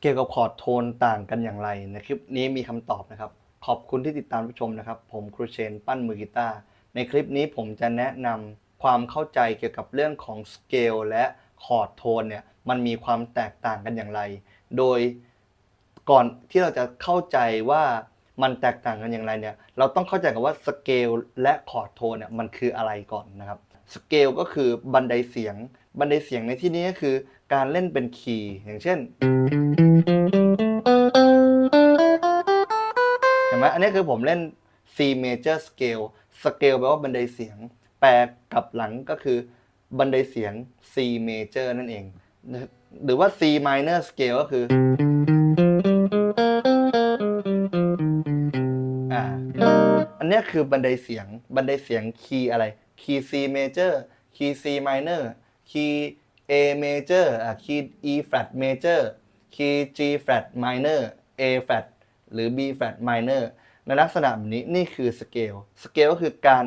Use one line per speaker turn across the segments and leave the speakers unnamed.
เกลกับคอร์ดโทนต่างกันอย่างไรในคลิปนี้มีคำตอบนะครับ ขอบคุณที่ติดตามรับชมนะครับ ผมครูเชนปั้นมือกีตาร์ในคลิปนี้ผมจะแนะนำความเข้าใจเกี่ยวกับเรื่องของสเกลและคอร์ดโทนเนี่ยมันมีความแตกต่างกันอย่างไร โดยก่อนที่เราจะเข้าใจว่ามันแตกต่างกันอย่างไรเนี่ยเราต้องเข้าใจกันว่าสเกลและคอร์ดโทนเนี่ยมันคืออะไรก่อนนะครับสเกลก็คือบันไดเสียง บันไดเสียงในที่นี้ก็คือ การเล่นเป็นคีย์อย่างเช่นเห็นไหมอันนี้คือผมเล่น C major scale scale แปลว่าบันไดเสียง แปลกลับหลังก็คือบันไดเสียง C major นั่นเอง หรือว่า C minor scale ก็คืออ่าอันนี้คือบันไดเสียง บันไดเสียงคีย์อะไร คีย์ C major คีย์ C minor คีย์ A major อ่าคีย์ E flat major คีย์ G flat minor A flat หรือ B flat minor ในลักษณะแบบนี้นี่คือสเกลสเกลก็คือการ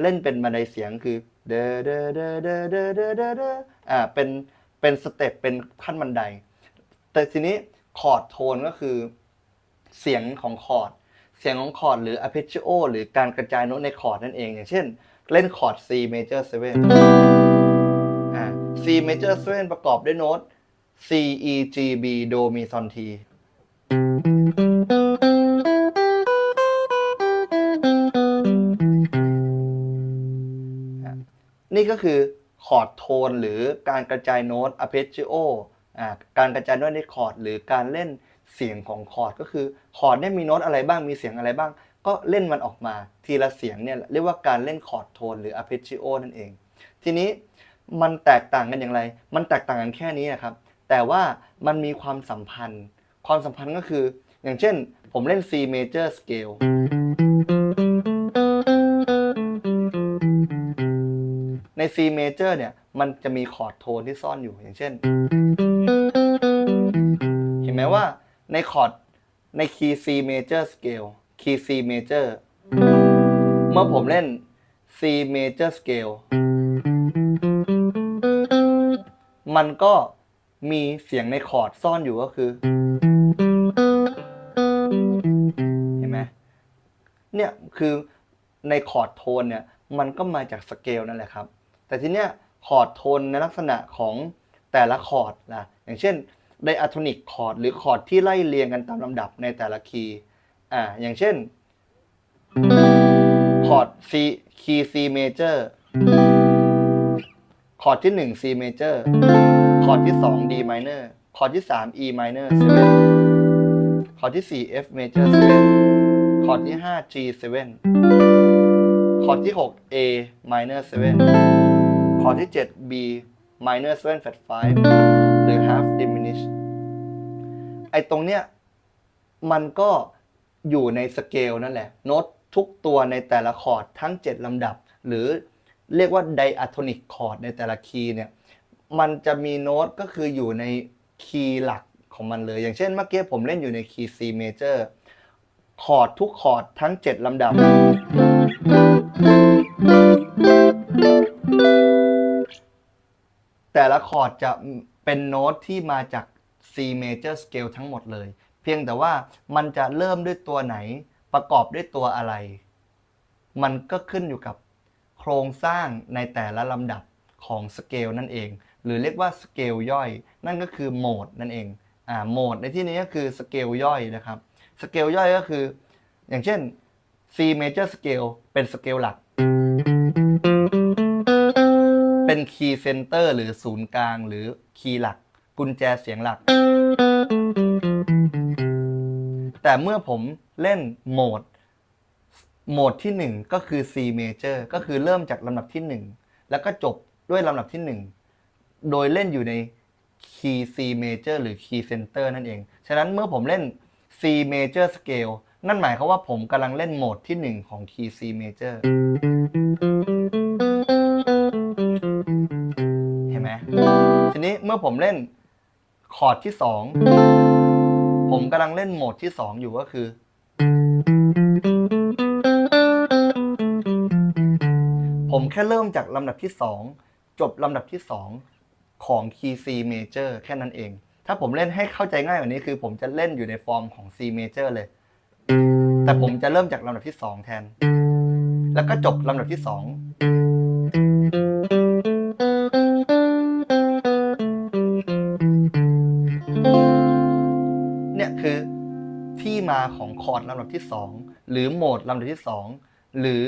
เล่นเป็นบันไดเสียงคือเดเดเดเดเดเดเดเดอ่าเป็นเป็นสเต็ปเป็นขั้นบันได แต่ทีนี้คอร์ดโทนก็คือเสียงของคอร์ดเสียงของคอร์ดหรือ arpeggio หรือการกระจายโน้ตในคอร์ดนั่นเอง อย่างเช่น เล่นคอร์ด C major 7 major 7ประกอบด้วยโน้ต C E G B Do Mi Son Ti นี่ก็คือคอร์ดโทนหรือการกระจายโน้ต arpeggio อ่าการกระจายโน้ตในคอร์ดหรือการเล่นเสียงของคอร์ดก็คือคอร์ดเนี่ยมีโน้ตอะไรบ้างมีเสียงอะไรบ้าง ก็เล่นมันออกมาทีละเสียงเนี่ยเรียกว่าการเล่นคอร์ดโทนหรือ arpeggio นั่นเอง ทีนี้ มันแตกต่างกันอย่างไร มันแตกต่างกันแค่นี้นะครับ แต่ว่ามันมีความสัมพันธ์ ความสัมพันธ์ก็คือ อย่างเช่น ผมเล่น C major scale ใน C major เนี่ย มันจะมีคอร์ดโทนที่ซ่อนอยู่ อย่างเช่น เห็นไหมว่าในคอร์ดในคีย์ C major scale คีย์ C major เมื่อผมเล่น C major scale มันก็มีเสียงในคอร์ดซ่อนอยู่ก็คือ เห็นไหมเนี่ยคือในคอร์ดโทนเนี่ยมันก็มาจากสเกลนั่นแหละครับ แต่ทีเนี้ยคอร์ดโทนในลักษณะของแต่ละคอร์ดนะอย่างเช่นไดอะโทนิกคอร์ดหรือคอร์ดที่ไล่เรียงกันตามลำดับในแต่ละคีย์อ่าอย่างเช่นคอร์ด C คีย์ C major คอร์ดที่ 1 C major คอร์ดที่ 2 D minor คอร์ดที่ 3 E minor 7คอร์ดที่ 4 F major 7คอร์ดที่ 5 G 7คอร์ดที่ 6 A minor 7คอร์ดที่ 7 B minor 7 flat 5 หรือ half diminished ไอ้ตรงเนี้ยมันก็อยู่ในสเกลนั่นแหละ โน้ตทุกตัวในแต่ละคอร์ดทั้ง 7 ลำดับ หรือ เรียกว่าไดอะโทนิกคอร์ดในแต่ละคีย์เนี่ยมันจะมีโน้ตก็คืออยู่ในคีย์หลักของมันเลย อย่างเช่นเมื่อกี้ผมเล่นอยู่ในคีย์ C major คอร์ดทุกคอร์ดทั้ง 7 ลำดับ แต่ละคอร์ดจะเป็นโน้ตที่มาจาก C major scale ทั้งหมดเลย เพียงแต่ว่ามันจะเริ่มด้วยตัวไหนประกอบด้วยตัวอะไร มันก็ขึ้นอยู่กับ โครงสร้างในแต่ละลำดับของสเกลนั่นเอง หรือเรียกว่าสเกลย่อย นั่นก็คือโหมดนั่นเองอ่าโหมดในที่นี้ก็คือสเกลย่อยนะครับสเกลย่อยก็คือ อย่างเช่น C major scale เป็นสเกลหลัก เป็นคีย์เซนเตอร์หรือศูนย์กลางหรือคีย์หลัก กุญแจเสียงหลัก แต่เมื่อผมเล่นโหมด โหมดที่ 1 ก็คือ C major ก็คือเริ่มจากลำดับที่ 1 แล้วก็จบด้วยลำดับที่ 1 โดยเล่นอยู่ในคีย์ C major หรือ key center นั่นเอง ฉะนั้นเมื่อผมเล่น C major scale นั่นหมายความว่าผมกำลังเล่นโหมดที่ 1 ของคีย์ C major เห็นไหมทีนี้เมื่อผมเล่นคอร์ดที่ 2 ผมกำลังเล่นโหมดที่ 2 อยู่ก็คือ ผมแค่เริ่มจากลำดับที่ 2 จบลำดับที่ 2 ของคีย์ C major แค่นั้นเอง ถ้าผมเล่นให้เข้าใจง่ายกว่านี้คือ ผมจะเล่นอยู่ในฟอร์มของ C major เลย แต่ผมจะเริ่มจากลำดับที่ 2 แทน แล้วก็จบลำดับที่ 2เนี่ยคือที่มาของคอร์ดลำดับที่ 2 หรือโหมดลำดับที่ 2 หรือ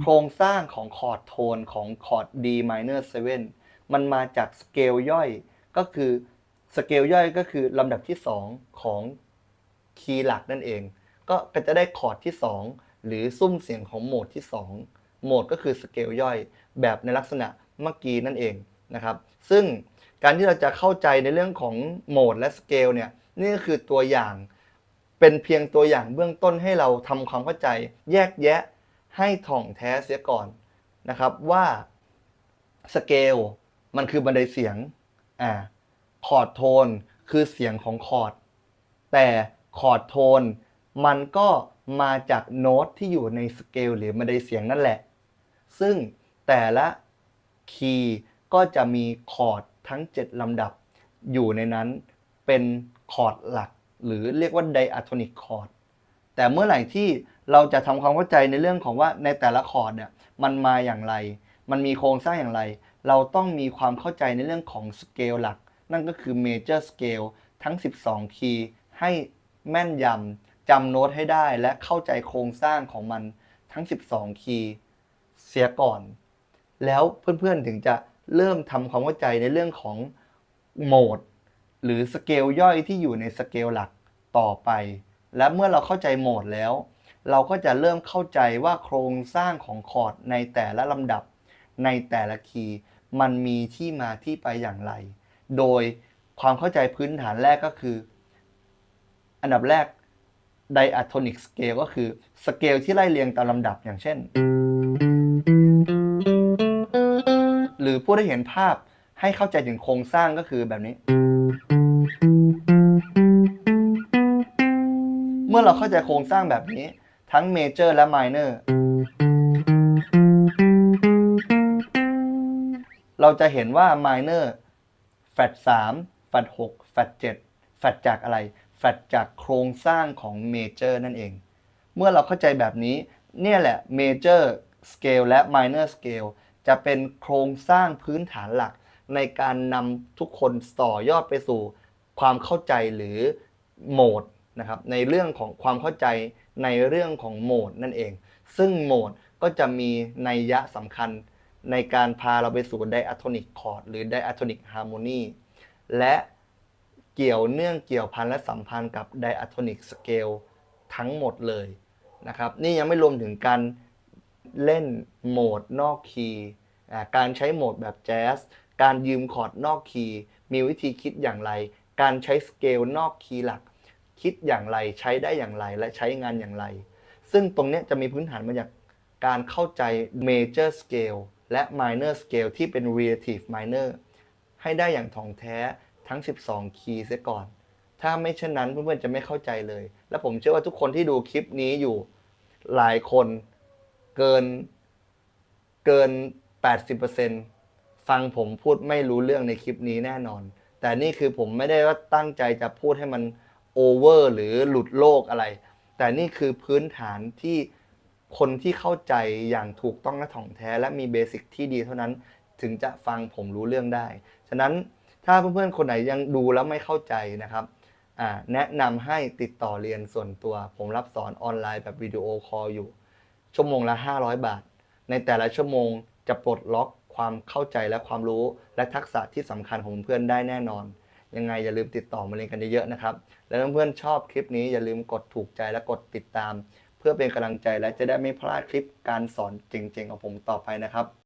โครงสร้างของคอร์ดโทนของคอร์ด D minor 7 มันมาจากสเกลย่อยก็คือสเกลย่อยก็คือลำดับที่ 2 ของคีย์หลักนั่นเอง ก็จะได้คอร์ดที่ 2 หรือซุ้มเสียงของโหมดที่ 2 โหมดก็คือสเกลย่อยแบบในลักษณะเมื่อกี้นั่นเองนะครับ ซึ่งการที่เราจะเข้าใจในเรื่องของโหมดและสเกลเนี่ยนี่ก็คือตัวอย่างเป็นเพียงตัวอย่างเบื้องต้นให้เราทำความเข้าใจแยกแยะ ให้ถ่องแท้เสียก่อนนะครับว่าสเกลมันคือบันไดเสียงอ่าคอร์ดโทนคือเสียงของคอร์ดแต่คอร์ดโทนมันก็มาจากโน้ตที่อยู่ในสเกลหรือบันไดเสียงนั่นแหละ ซึ่งแต่ละคีย์ก็จะมีคอร์ดทั้ง 7 ลำดับ อยู่ในนั้นเป็นคอร์ดหลัก หรือเรียกว่าไดอะโทนิกคอร์ด แต่เมื่อไหร่ที่เราจะทำความเข้าใจในเรื่องของว่าในแต่ละคอร์ดเนี่ยมันมาอย่างไร มันมีโครงสร้างอย่างไร เราต้องมีความเข้าใจในเรื่องของสเกลหลัก นั่นก็คือ Major Scale ทั้ง 12 คีย์ให้แม่นยำจำโน้ตให้ได้และเข้าใจโครงสร้างของมันทั้ง 12 คีย์เสียก่อน แล้วเพื่อนๆถึงจะเริ่มทำความเข้าใจในเรื่องของโหมด หรือสเกลย่อยที่อยู่ในสเกลหลักต่อไป และเมื่อเราเข้าใจโหมดแล้ว เราก็จะเริ่มเข้าใจว่าโครงสร้างของคอร์ดในแต่ละลำดับ ในแต่ละคีย์มันมีที่มาที่ไปอย่างไร โดยความเข้าใจพื้นฐานแรกก็คือ อันดับแรก diatonic scale ก็คือสเกลที่ไล่เรียงตามลำดับอย่างเช่น หรือผู้ได้เห็นภาพให้เข้าใจถึงโครงสร้างก็คือแบบนี้ อเราเข้าใจโครงสร้างแบบนี้ ทั้งเมเจอร์และไมเนอร์เราจะเห็นว่าไมเนอร์แฟต3แฟต6แฟต7แฟตจากอะไรแฟตจากโครงสร้างของเมเจอร์นั่นเอง เมื่อเราเข้าใจแบบนี้ เนี่ยแหละเมเจอร์สเกลและไมเนอร์สเกลจะเป็นโครงสร้างพื้นฐานหลัก ในการนำทุกคนต่อยอดไปสู่ ความเข้าใจหรือโหมด นะครับในเรื่องของความเข้าใจในเรื่องของโหมดนั่นเอง ซึ่งโหมดก็จะมีนัยยะสำคัญในการพาเราไปสู่ไดอะโทนิกคอร์ดหรือไดอะโทนิกฮาร์โมนีและเกี่ยวเนื่องเกี่ยวพันและสัมพันธ์กับไดอะโทนิกสเกลทั้งหมดเลยนะครับนี่ยังไม่รวมถึงการเล่นโหมดนอกคีย์การใช้โหมดแบบแจ๊สการยืมคอร์ดนอกคีย์มีวิธีคิดอย่างไร การใช้สเกลนอกคีย์หลัก คิดอย่างไรใช้ได้อย่างไรและใช้งานอย่างไร ซึ่งตรงนี้จะมีพื้นฐานมาจากการเข้าใจ major scale และ minor scale ที่เป็น relative minor ให้ได้อย่างถ่องแท้ทั้ง 12 คีย์เสียก่อน ถ้าไม่เช่นนั้นเพื่อนๆจะไม่เข้าใจเลย และผมเชื่อว่าทุกคนที่ดูคลิปนี้อยู่หลายคนเกินเกิน 80%ฟังผมพูดไม่รู้เรื่องในคลิปนี้แน่นอน แต่นี่คือผมไม่ได้ว่าตั้งใจจะพูดให้มัน โอเวอร์หรือหลุดโลกอะไร แต่นี่คือพื้นฐานที่คนที่เข้าใจอย่างถูกต้องและถ่องแท้ และมีเบสิกที่ดีเท่านั้นถึงจะฟังผมรู้เรื่องได้ ฉะนั้นถ้าเพื่อนๆ คนไหนยังดูแล้วไม่เข้าใจนะครับแนะนำให้ติดต่อเรียนส่วนตัว ผมรับสอนออนไลน์แบบวิดีโอคอลอยู่ ชั่วโมงละ 500 บาท ในแต่ละชั่วโมงจะปลดล็อกความเข้าใจและความรู้ และทักษะที่สำคัญของเพื่อนได้แน่นอน ยังไงอย่าลืมติดต่อมาเรียนกันเยอะๆนะครับ และถ้วเพื่อนๆชอบคลิปนี้อย่าลืมกดถูกใจและกดติดตาม เพื่อเป็นกำลังใจและจะได้ไม่พลาดคลิปการสอนเจ๋งๆของผมต่อไปนะครับ